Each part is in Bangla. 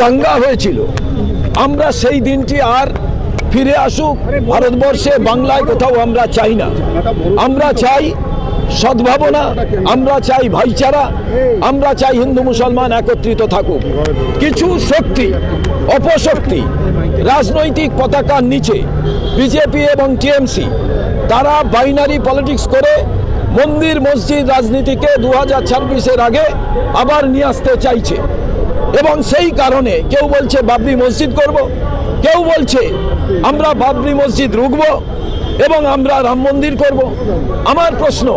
দাঙ্গা হয়েছিল। আমরা সেই দিনটি আর ফিরে আসুক। ভারতবর্ষে, বাংলায় কোথাও আমরা চাই না। আমরা চাই সদ্ভাবনা, আমরা চাই ভাইচারা, আমরা চাই হিন্দু মুসলমান একত্রিত থাকুক। কিছু শক্তি, অপশক্তি, রাজনৈতিক পতাকার নিচে, বিজেপি এবং টিএমসি, তারা বাইনারি পলিটিক্স করে মন্দির, মসজিদ রাজনীতিকে দু হাজার আগে আবার নিয়ে আসতে চাইছে। এবং সেই কারণে কেউ বলছে বাবরি মসজিদ করব, কেউ বলছে আমরা বাবরি মসজিদ রুখব এবং আমরা রাম মন্দির করব। আমার প্রশ্ন,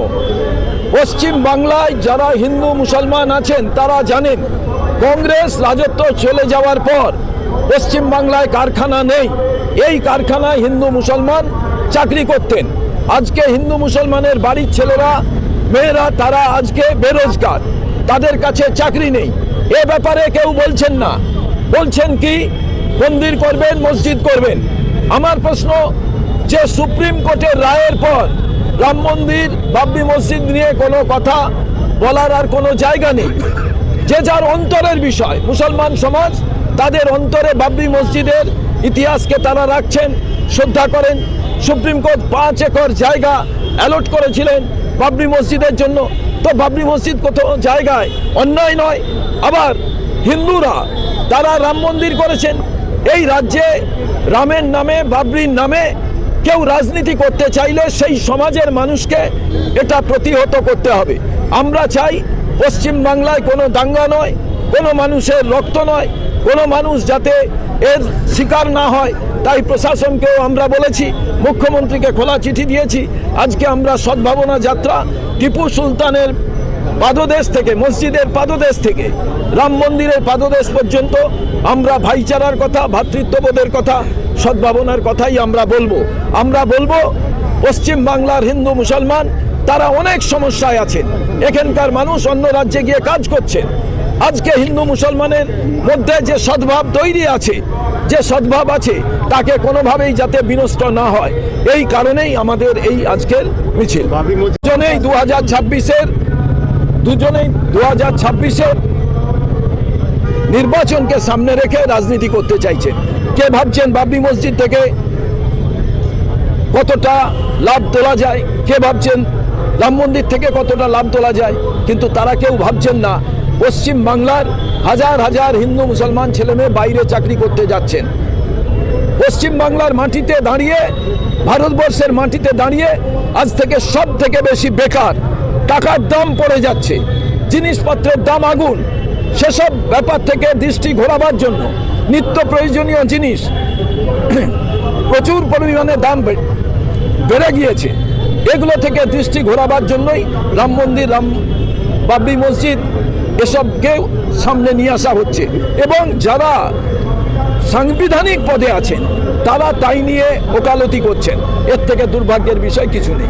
পশ্চিম বাংলায় যারা হিন্দু মুসলমান আছেন, তারা জানেন কংগ্রেস রাজত্ব চলে যাওয়ার পর পশ্চিম বাংলায় কারখানা নেই। এই কারখানায় হিন্দু মুসলমান চাকরি করতেন। আজকে হিন্দু মুসলমানের বাড়ির ছেলেরা, মেয়েরা, তারা আজকে বেরোজগার। তাদের কাছে চাকরি নেই। এ ব্যাপারে কেউ বলছেন না। বলছেন কি, মন্দির করবেন, মসজিদ করবেন। আমার প্রশ্ন, যে সুপ্রিম কোর্টের রায়ের পর রাম মন্দির, বাবরি মসজিদ নিয়ে কোনো কথা বলার আর কোনো জায়গা নেই। যে যার অন্তরের বিষয়, মুসলমান সমাজ, তাদের অন্তরে বাবরি মসজিদের ইতিহাসকে তারা রাখছেন, শ্রদ্ধা করেন। সুপ্রিম কোর্ট পাঁচ একর জায়গা অ্যালট করেছিলেন বাবরি মসজিদের জন্য। তো বাবরি মসজিদ কোথাও জায়গায়? অন্যায় নয়। আবার হিন্দুরা তারা রাম মন্দির করেছেন। এই রাজ্যে রামের নামে, বাবরির নামে কেউ রাজনীতি করতে চাইলে সেই সমাজের মানুষকে এটা প্রতিহত করতে হবে। আমরা চাই পশ্চিম বাংলায় কোনো দাঙ্গা নয়, কোনো মানুষের রক্ত নয়, কোনো মানুষ যাতে এর শিকার না হয়। তাই প্রশাসনকেও আমরা বলেছি, মুখ্যমন্ত্রীকে খোলা চিঠি দিয়েছি। আজকে আমরা সদ্ভাবনা যাত্রা টিপু সুলতানের পাদদেশ থেকে, মসজিদের পাদদেশ থেকে, রাম মন্দিরের পাদদেশ পর্যন্ত আমরা ভাইচারার কথা ভ্রাতৃত্ববোধের কথা, সদ্ভাবনার কথাই আমরা বলব। আমরা বলব, পশ্চিম বাংলার হিন্দু মুসলমান, তারা অনেক সমস্যায় আছেন। এখানকার মানুষ অন্য রাজ্যে গিয়ে কাজ করছেন। আজকে হিন্দু মুসলমানের মধ্যে যে সদ্ভাব তৈরি আছে, যে সদ্ভাব আছে, তাকে কোনোভাবেই যাতে বিনষ্ট না হয়। এই কারণেই আমাদের এই আজকের মিছিল। দুজনেই দু হাজার ছাব্বিশের, দুজনেই দু হাজার ছাব্বিশের নির্বাচনকে সামনে রেখে রাজনীতি করতে চাইছে। কে ভাবছেন বাবরি মসজিদ থেকে কতটা লাভ তোলা যায়? কে ভাবছেন রাম মন্দির থেকে কতটা লাভ তোলা যায়? কিন্তু তারা কেউ ভাবছেন না পশ্চিম বাংলার হাজার হাজার হিন্দু মুসলমান ছেলেমেয়ে বাইরে চাকরি করতে যাচ্ছেন। পশ্চিম বাংলার মাটিতে দাঁড়িয়ে, ভারতবর্ষের মাটিতে দাঁড়িয়ে আজ থেকে সব থেকে বেশি বেকার, টাকার দাম পড়ে যাচ্ছে, জিনিসপত্রের দাম আগুন, সেসব ব্যাপার থেকে দৃষ্টি ঘোরাবার জন্য নিত্য প্রয়োজনীয় জিনিস প্রচুর পরিমাণে দাম বেড়ে গিয়েছে। এগুলো থেকে দৃষ্টি ঘোরাবার জন্যই রাম মন্দির, রাম বাবরি মসজিদ এসবকে সামনে নিয়ে আসা হচ্ছে। এবং যারা সাংবিধানিক পদে আছেন, তারা তাই নিয়ে ওকালতি করছেন। এর থেকে দুর্ভাগ্যের বিষয় কিছু নেই।